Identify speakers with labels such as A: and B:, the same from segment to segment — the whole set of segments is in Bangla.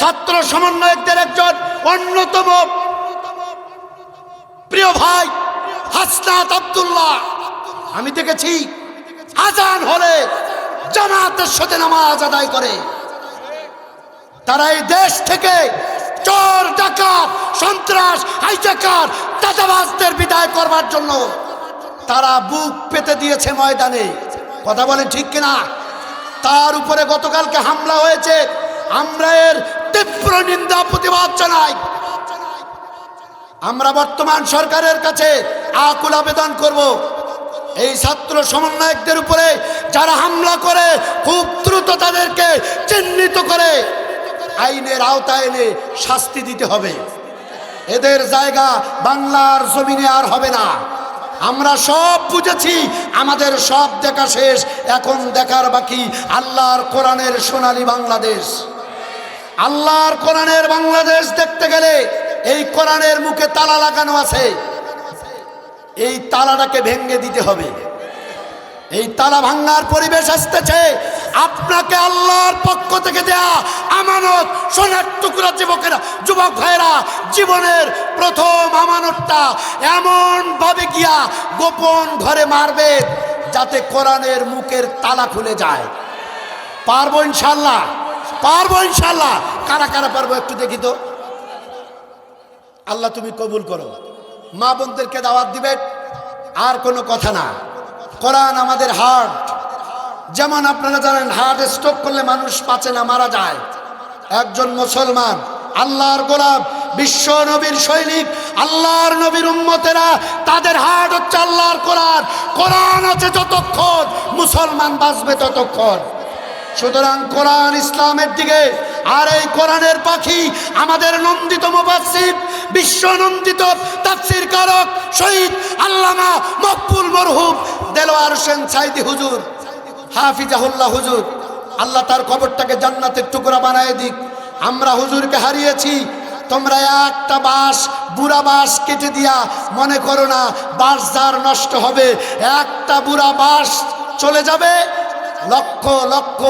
A: ছাত্র সমন্বয়কদের একজন অন্যতম প্রিয় ভাই হাসনাত আব্দুল্লাহ। আমি দেখেছি আজান হলে জামাতের সাথে নামাজ আদায় করে। তারা এই দেশ থেকে চোর, ডাকাত, সন্ত্রাস হাইজাকার দাদাবাজদের বিদায় করবার জন্য তারা বুক পেতে দিয়েছে ময়দানে। কথা বলেন ঠিক কিনা? তার উপরে গতকালকে হামলা হয়েছে। আমরা এর তীব্র নিন্দা প্রতিবাদ জানাই। আমরা বর্তমান সরকারের কাছে আকুল আবেদন করব। এই ছাত্র সমন্বয়কদের উপরে যারা হামলা করে, খুব দ্রুত তাদেরকে চিহ্নিত করে আইনের আওতায় এনে শাস্তি দিতে হবে। এদের জায়গা বাংলার জমিনে আর হবে না। আমরা সব বুঝেছি, আমাদের সব দেখা শেষ, এখন দেখার বাকি আল্লাহর কোরআনের সোনালী বাংলাদেশ। আল্লাহর কোরআনের বাংলাদেশ দেখতে গেলে এই কোরআনের মুখে তালা লাগানো আছে। এই তালাটাকে ভেঙে দিতে হবে। এই তালা ভাঙ্গার পরিবেশ আসতেছে। আপনাকে আল্লাহর পক্ষ থেকে দেয়া আমানত। সোনার টুকরা যুবকেরা, যুবক ভাইরা জীবনের প্রথম আমানতটা এমন ভাবে গিয়া গোপন ঘরে মারবে যাতে কোরআনের মুখের তালা খুলে যায়। পারব ইনশাল্লাহ পারব ইনশাল্লাহ কারা কারা পারব একটু দেখি তো। আল্লাহ তুমি কবুল করো। মা বোনদেরকে দাওয়াত দিবে, আর কোনো কথা না। কোরআন আমাদের হার্ট যেমন আপনারা জানেন হার্ট স্ট্রোক করলে মানুষ বাঁচে না, মারা যায়। একজন মুসলমান, আল্লাহর গোলাপ বিশ্ব নবীর সৈনিক, আল্লাহর নবীর উম্মতেরা, তাদের হার্ট হচ্ছে আল্লাহর কোরআন। কোরআন আছে যতক্ষণ, মুসলমান বাঁচবে ততক্ষণ। সুতরাং কোরআন ইসলামের দিকে আর এই কোরআনের পাখি আমাদের নন্দিত মুবাসির বিশ্ব নন্দিত তাফসির কারক, শহীদ আল্লামা মকবুল মরহুম দেলোয়ার হোসেন সাইদি হুজুর, হাফিজাহুল্লাহ হুজুর। আল্লাহ তার কবরটাকে জান্নাতের টুকরা বানায় দিক। আমরা হুজুরকে হারিয়েছি। তোমরা একটা বাঁশ, বুড়া বাঁশ কেটে দিয়া মনে করো না, বাঁশ যার নষ্ট হবে, একটা বুড়া বাঁশ চলে যাবে। লক্ষ লক্ষ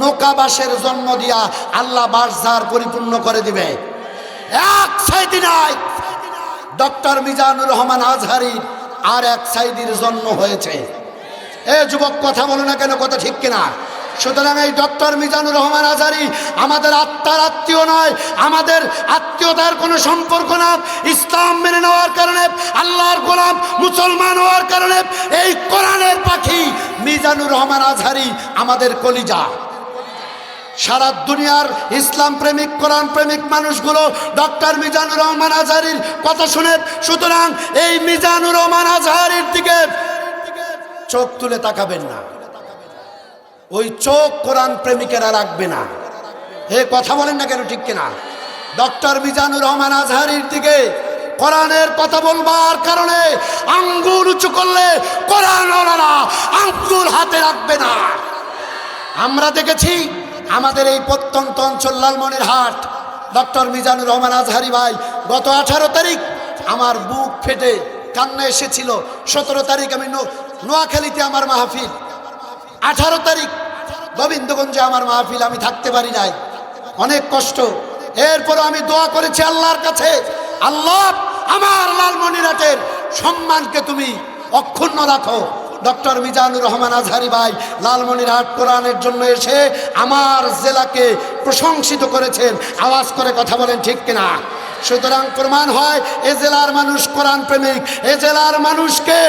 A: নৌকাবাসের জন্ম দিয়া আল্লাহ বাসঝার পরিপূর্ণ করে দিবে। এক সাইদি নাই। ডক্টর মিজানুর রহমান আজহারি আর এক সাইদির জন্ম হয়েছে। এ যুবক, কথা বলো না কেন? কথা ঠিক কিনা? সুতরাং এই ডক্টর মিজানুর রহমান আজারি আমাদের আত্মার আত্মীয় নয়, আমাদের আত্মীয়তার কোনো সম্পর্ক না। ইসলাম মেনে নেওয়ার কারণে, আল্লাহর গোলাম মুসলমান হওয়ার কারণে এই কোরআনের পাখি মিজানুর রহমান আজহারি আমাদের কলিজা। সারা দুনিয়ার ইসলাম প্রেমিক, কোরআন প্রেমিক মানুষগুলো ডক্টর মিজানুর রহমান আজহারির কথা শুনে, সুতরাং এই মিজানুর রহমান আজহারির দিকে চোখ তুলে তাকাবেন না। ওই চোখ কোরআন প্রেমিকেরা রাখবে না। হে কথা বলেন না কেন ঠিক কিনা? ডক্টর মিজানুর রহমান আজহারির দিকে কোরআনের কথা বলবার কারণে আঙ্গুল উঁচু করলে কোরআন ওনারা আঙ্গুল হাতে রাখবে না। আমরা দেখেছি আমাদের এই প্রত্যন্ত অঞ্চল লালমনির হাট। ডক্টর মিজানুর রহমান আজহারি ভাই, গত আঠারো তারিখ আমার বুক ফেটে কান্না এসেছিল। সতেরো তারিখ আমি নোয়াখালীতে আমার মাহফিল। আঠারো তারিখ গোবিন্দগঞ্জে আমার মাহফিল, আমি থাকতে পারি নাই। অনেক কষ্ট। এরপর আমি দোয়া করেছি আল্লাহর কাছে। আল্লাহ, আমার লালমনিরাটের সম্মানকে তুমি অক্ষুণ্ণ রাখো। ডক্টর মিজানুর রহমান আজহারি ভাই লালমনিরহাট কোরআনের জন্য এসে আমার জেলাকে প্রশংসিত করেছেন। আওয়াজ করে কথা বলেন ঠিক কিনা? সুতরাং প্রমাণ হয়, এ জেলার মানুষ কোরআন প্রেমিক, এ জেলার মানুষকে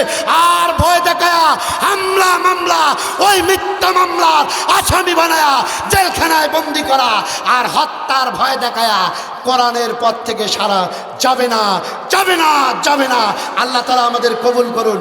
A: আর ভয় দেখায়া হামলা মামলা, ওই মিথ্যা মামলার আসামি বানায়া জেলখানায় বন্দি করা আর হত্যার ভয় দেখায়া কোরআনের পথ থেকে সারা যাবে না যাবে না যাবে না। আল্লাহ তালা আমাদের কবুল করুন।